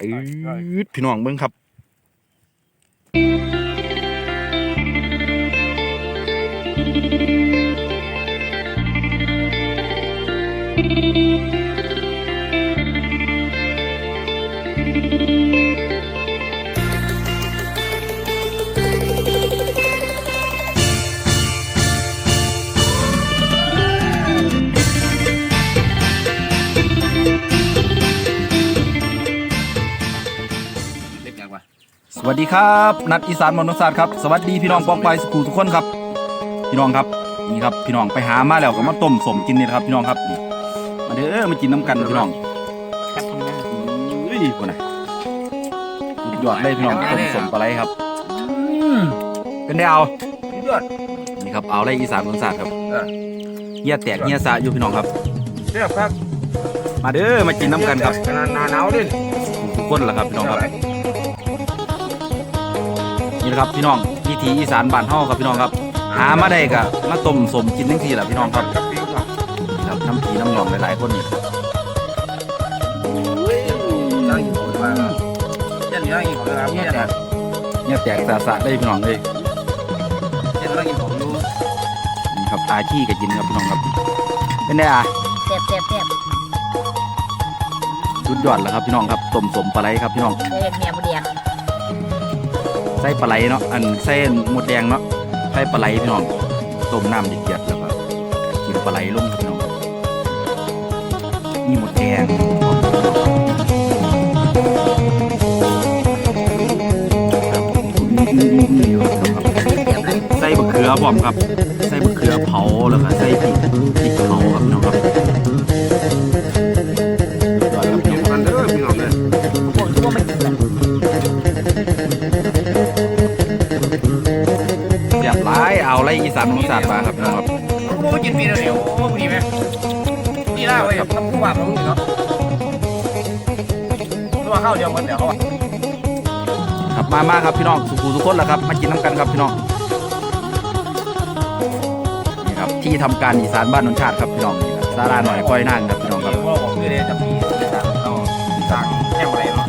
ปื๊ดพี่น้องเบิ้งครับเสวัสดีครับ นัดอีสานมนต์ศาสตร์ครับสวัสดีพี่น้องปองไปสกูทุกคนครับ พี่น้องครับนี่ครับพี่น้องไปหามาแล้วก็มาต้มสมกินนี่นะครับ พี่น้องครับนี่มาเด้อมากินน้ำกันพี่น้องครับคุณแม่อุ้ยคนน่ะสุดยอดเลยพี่น้องต้มสมปลาไหลครับเป็นได้เอายอดนี่ครับเอาไรอีสานมนต์ศาสตร์ครับเออเฮียแตกเฮียสะอยู่พี่น้องครับเรียบครับ มาเด้อมากินน้ำกันครับขนาดหนาหนาวดิทุกคนล่ะครับพี่น้องครับ นี่นะครับพี่น้องพิธีอีสานบ้านเฮาครับพี่น้องครับ หามาได้ก็มาต้มสมกินทั้งทีแหละพี่น้องครับกับปีกครับครับน้ำผีน้ำหนองหลายๆคนนี่ยังอีกคนว่ายังยังอีกคนครับยังยังเนี่ยแตกสาสะได้พี่น้องเลยยังอีกคนอยู่นี่ครับอาชีกับยินครับพี่น้องครับ เป็นไงอะเจ็บเจ็บเจ็บสุดยอดแล้วครับพี่น้องครับต้มสมปลาไหลครับพี่น้องเคยเห็นเมียบุเดียง ใส่ปลาไหลเนาะอันใส่หมดแดงเนาะใส่ปลาไหลพี่น้องต้มน้ำเดือดๆแล้วก็กินปลาไหลลงครับพี่น้องนี่หมดแดงใส่บะเขือพร้อมครับ ใส่บะเขือเผาแล้วก็ใส่พริกพริกเผาครับพี่น้องครับ เอาไรอีสานมงศาสตร์มาครับพี่น้องครับโอ้กินปีแล้วเดี๋ยวโอ้ดีไหมนี่ล่าไว้ทำผู้ว่าตรงนี้เนาะตัวข้าวเดียวมันเดี๋ยวเขาครับมามาครับพี่น้องสุขูทุกคนแหละครับ มากินน้ำกันครับพี่น้องนี่ครับที่ทำการอีสานบ้านนนชาติครับพี่น้องนี่ครับซาลาหน่อยก้อยนั่งครับพี่น้องครับว่าผมคือเดี๋ยวจะมีเอาสั่งแค่อะไรเนาะ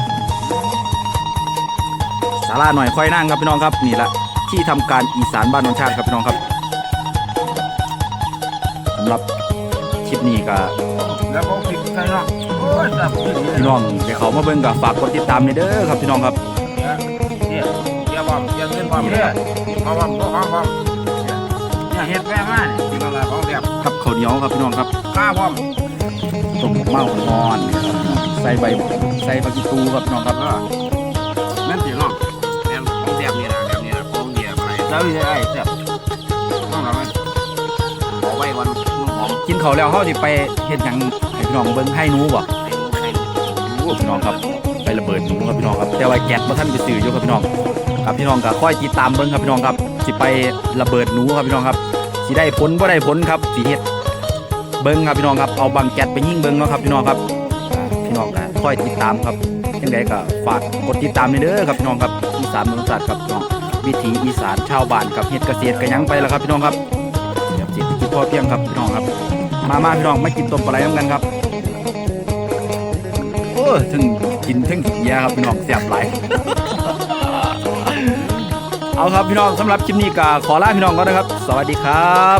ซาลาหน่อยก้อยนั่งครับพี่น้องครับนี่แหละ ที่ทำการอีสานบ้านนนชาติครับพี่น้องครับสำหรับคลิปนี้ก็แล้วก็พริกไทยเนาะโอ้ยจับพี่น้องเดี๋ยวเขามาเบิ่งกับฝากกดติดตามในเด้อครับพี่น้องครับเนี่ยเดี๋ยวผมจะเงินผมเนี่ยพอผมก็ของผมเนี่ยเฮ็ดแม่มาเนี่ยกินอะไรของเดียบครับข้าวเหนียวครับพี่น้องครับข้าวผมต้มเมาหอนนี่ครับใส่ใบใส่ปลากิตูครับพี่น้องครับเออนั่นสิเนาะ ดียบอะไรเจ้าอยู่ไอ้เดียบต้องทำไหมขอไว้ก่อนมึงหอมกินเขาวแล้วเขาสิไปเฮ็ดหยังให้พี่น้องเบิ่งให้หนูบ่ให้รู้ให้โอ้พี่น้องครับไประเบิดหนูครับพี่น้องครับ แต่ว่าแก๊สบ่ทันไปซื้ออยู่ครับพี่น้องครับพี่น้องก็คอยติดตามเบิ่งครับพี่น้องครับสิไประเบิดหนูครับพี่น้องครับสิได้ผลบ่ได้ผลครับสิเฮ็ดเบิ่งครับพี่น้องครับเอาบังแก๊สไปยิงเบิ่งเนาะครับพี่น้องครับอ่าพี่น้องก็คอยติดตามครับจังไดก็ฝากกดติดตามในเด้อครับพี่น้องครับอีสานมนุษย์ศาสตร์ครับพี่น้อง วิถีอีสานชาวบ้านกับเฮ็ดเกษตรกันยังไปแล้วครับพี่น้องครับเดี๋ยวเศรษฐกิจพอเพียงครับพี่น้องครับ มามาพี่น้องมากินต้มปลาไหลน้ำกันครับโอ้ถึงกินถึงกินยาครับพี่น้องเสียบหลเอาครับพี่น้องสำหรับคลิปนี้ก็ขอลาพี่น้องก่อนนะครับ สวัสดีครับ